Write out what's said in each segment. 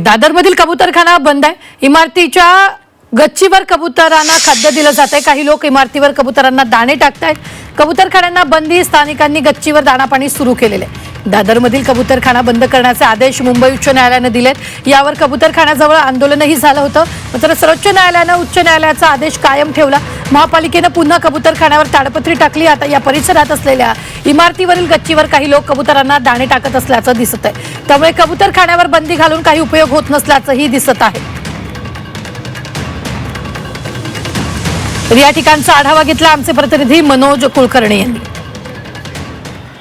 दादरमधील कबुतरखाना बंद आहे. इमारतीच्या गच्चीवर कबुतरांना खाद्य दिलं जात आहे काही लोक इमारतीवर कबुतरांना दाणे टाकतायत. कबुतरखान्यांना बंदी स्थानिकांनी गच्चीवर दाणापाणी सुरू केलेले आहे. दादरमधील कबुतरखाना बंद करण्याचे आदेश मुंबई उच्च न्यायालयानं दिलेत. यावर कबुतरखान्याजवळ आंदोलनही झालं होतं. मात्र सर्वोच्च न्यायालयानं उच्च न्यायालयाचा आदेश कायम ठेवला. महापालिकेनं पुन्हा कबुतरखान्यावर ताडपत्री टाकली. आता या परिसरात असलेल्या इमारतीवरील गच्चीवर काही लोक कबुतरांना दाणे टाकत असल्याचं दिसत आहे त्यामुळे कबुतरखान्यावर बंदी घालून काही उपयोग होत नसल्याचंही दिसत आहे. तर या ठिकाणचा आढावा घेतला आमचे प्रतिनिधी मनोज कुलकर्णी यांनी.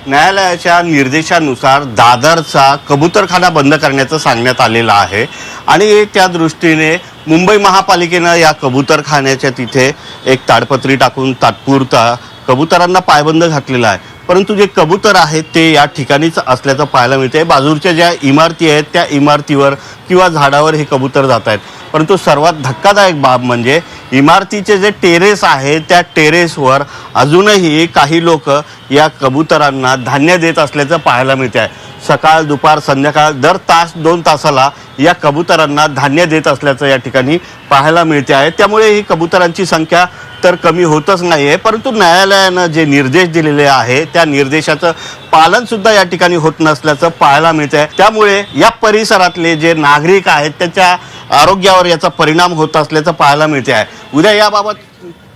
न्यायालयाच्या निर्देशानुसार दादरचा कबूतरखाना बंद करण्याचं सांगण्यात आलेलं आहे. आणि त्या दृष्टीने मुंबई महापालिकेनं या कबूतरखान्याच्या तिथे एक ताडपत्री टाकून तात्पुरता कबुतरांना पायबंद घातलेला आहे. परंतु जे कबूतर आहेत ते या ठिकाणीच असल्याचं पाहायला मिळते बाजूच्या ज्या इमारती आहेत त्या इमारतीवर किंवा झाडावर हे कबूतर जात आहेत परंतु सर्वात धक्कादायक बाब म्हणजे इमारतीचे जे टेरेस आहे त्या टेरेसवर अजूनही काही लोक या कबुतरांना धान्य देत असल्याचं पाहायला मिळते आहे सकाळ दुपार संध्याकाळ दर तास दोन तासाला या कबुतरांना धान्य देत असल्याचं या ठिकाणी पाहायला मिळते आहे त्यामुळे ही कबुतरांची संख्या तर कमी होतच नाही आहे परंतु न्यायालयानं जे निर्देश दिलेले आहे त्या निर्देशाचं पालन सुद्धा या ठिकाणी होत नसल्याचं पाहायला मिळत आहे त्यामुळे या परिसरातले जे नागरिक आहेत त्याच्या आरोग्यावर याचा परिणाम होत असल्याचं पाहायला मिळते आहे उद्या याबाबत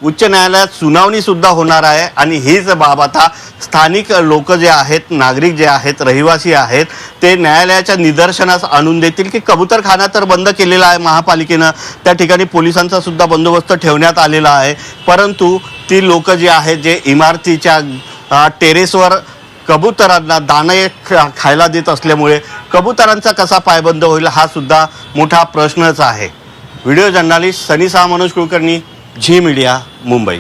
उच्च न्यायालयात सुनावणी सुद्धा होणार आहे आणि हीच बाब आता स्थानिक लोक जे आहेत नागरिक जे आहेत रहिवासी आहेत ते न्यायालयाच्या निदर्शनास आणून देतील की कबूतरखाना तर बंद केलेला आहे महापालिकेनं. त्या ठिकाणी पोलिसांचा सुद्धा बंदोबस्त ठेवण्यात आलेला आहे. परंतु ती लोक जी आहेत जे इमारतीच्या टेरेसवर कबुतरांना दाणे ख- खायला देत असल्यामुळे कबुतरांचा कसा पायबंद होईल हा सुद्धा मोठा प्रश्नच आहे. Video journalist Sunny Saha Manoj Kulkarni Zee media Mumbai.